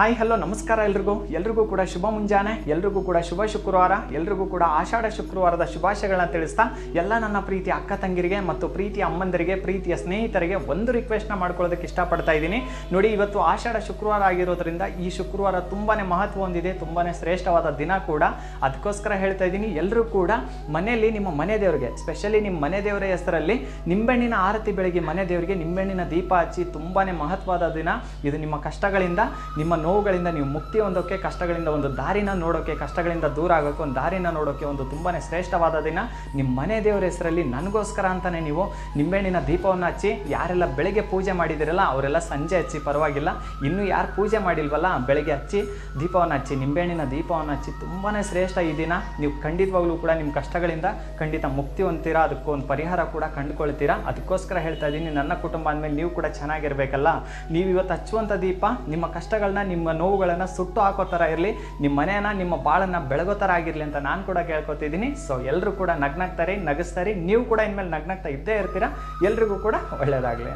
Hi hello ನಮಸ್ಕಾರ ಎಲ್ರಿಗೂ. ಎಲ್ರಿಗೂ ಕೂಡ ಶುಭ ಮುಂಜಾನೆ, ಎಲ್ರಿಗೂ ಕೂಡ ಶುಭ ಶುಕ್ರವಾರ, ಎಲ್ರಿಗೂ ಕೂಡ ಆಷಾಢ ಶುಕ್ರವಾರದ ಶುಭಾಶಯಗಳನ್ನ ತಿಳಿಸ್ತಾ ಎಲ್ಲ ನನ್ನ ಪ್ರೀತಿಯ ಅಕ್ಕ ತಂಗಿರಿಗೆ ಮತ್ತು ಪ್ರೀತಿಯ ಅಮ್ಮಂದರಿಗೆ, ಪ್ರೀತಿಯ ಸ್ನೇಹಿತರಿಗೆ ಒಂದು ರಿಕ್ವೆಸ್ಟ್ನ ಮಾಡ್ಕೊಳ್ಳೋದಕ್ಕೆ ಇಷ್ಟಪಡ್ತಾ ಇದ್ದೀನಿ. ನೋಡಿ, ಇವತ್ತು ಆಷಾಢ ಶುಕ್ರವಾರ ಆಗಿರೋದ್ರಿಂದ ಈ ಶುಕ್ರವಾರ ತುಂಬಾನೇ ಮಹತ್ವ ಹೊಂದಿದೆ, ತುಂಬಾನೇ ಶ್ರೇಷ್ಠವಾದ ದಿನ ಕೂಡ. ಅದಕ್ಕೋಸ್ಕರ ಹೇಳ್ತಾ ಇದ್ದೀನಿ ಎಲ್ಲರೂ ಕೂಡ ಮನೆಯಲ್ಲಿ ನಿಮ್ಮ ಮನೆ ದೇವರಿಗೆ ಸ್ಪೆಷಲಿ ನಿಮ್ಮ ಮನೆ ದೇವರ ಹೆಸರಲ್ಲಿ ನಿಂಬೆಣ್ಣಿನ ಆರತಿ ಬೆಳಗ್ಗೆ ಮನೆ ದೇವರಿಗೆ ನಿಂಬೆಣ್ಣಿನ ದೀಪ ಹಚ್ಚಿ ತುಂಬಾನೇ ಮಹತ್ವದ ದಿನ. ಇದು ನಿಮ್ಮ ಕಷ್ಟಗಳಿಂದ, ನಿಮ್ಮ ನೋವುಗಳಿಂದ ನೀವು ಮುಕ್ತಿ ಹೊಂದೋಕ್ಕೆ ಕಷ್ಟಗಳಿಂದ ಒಂದು ದಾರಿನ ನೋಡೋಕ್ಕೆ ಕಷ್ಟಗಳಿಂದ ದೂರ ಆಗೋಕ್ಕೆ ಒಂದು ದಾರಿನ ನೋಡೋಕೆ ಒಂದು ತುಂಬಾ ಶ್ರೇಷ್ಠವಾದ ದಿನ. ನಿಮ್ಮ ಮನೆ ದೇವರ ಹೆಸರಲ್ಲಿ ನನಗೋಸ್ಕರ ಅಂತಲೇ ನೀವು ನಿಂಬೆಹಣ್ಣಿನ ದೀಪವನ್ನು ಹಚ್ಚಿ, ಯಾರೆಲ್ಲ ಬೆಳಗ್ಗೆ ಪೂಜೆ ಮಾಡಿದಿರಲ್ಲ, ಅವರೆಲ್ಲ ಸಂಜೆ ಹಚ್ಚಿ, ಪರವಾಗಿಲ್ಲ. ಇನ್ನು ಯಾರು ಪೂಜೆ ಮಾಡಿಲ್ವಲ್ಲ, ಬೆಳಗ್ಗೆ ಹಚ್ಚಿ ದೀಪವನ್ನು ಹಚ್ಚಿ, ನಿಂಬೆಹಣ್ಣಿನ ದೀಪವನ್ನು ಹಚ್ಚಿ ತುಂಬಾ ಶ್ರೇಷ್ಠ ಈ ದಿನ. ನೀವು ಖಂಡಿತವಾಗ್ಲೂ ಕೂಡ ನಿಮ್ಮ ಕಷ್ಟಗಳಿಂದ ಖಂಡಿತ ಮುಕ್ತಿ ಹೊಂದ್ತೀರಾ ಅದಕ್ಕೊಂದು ಪರಿಹಾರ ಕೂಡ ಕಂಡುಕೊಳ್ತೀರಾ. ಅದಕ್ಕೋಸ್ಕರ ಹೇಳ್ತಾ ಇದ್ದೀನಿ, ನನ್ನ ಕುಟುಂಬ ಅಂದಮೇಲೆ ನೀವು ಕೂಡ ಚೆನ್ನಾಗಿರಬೇಕಲ್ಲ. ನೀವು ಇವತ್ತು ಹಚ್ಚುವಂಥ ದೀಪ, ನಿಮ್ಮ ಕಷ್ಟಗಳನ್ನ ನಿಮ್ಮ ನೋವುಗಳನ್ನು ಸುಟ್ಟು ಹಾಕೋ ಥರ ಇರಲಿ ನಿಮ್ಮ ಮನೆಯನ್ನ, ನಿಮ್ಮ ಬಾಳನ್ನ ಬೆಳಗೋ ಥರ ಆಗಿರಲಿ ಅಂತ ನಾನು ಕೂಡ ಕೇಳ್ಕೊತಿದ್ದೀನಿ. ಸೊ ಎಲ್ಲರೂ ಕೂಡ ನಗ್ನಾಗ್ತಾರೆ ನಗಿಸ್ತಾರೆ ನೀವು ಕೂಡ ಇನ್ಮೇಲೆ ನಗ್ನಾಗ್ತಾ ಇದ್ದೇ ಇರ್ತೀರಾ. ಎಲ್ರಿಗೂ ಕೂಡ ಒಳ್ಳೆಯದಾಗಲಿ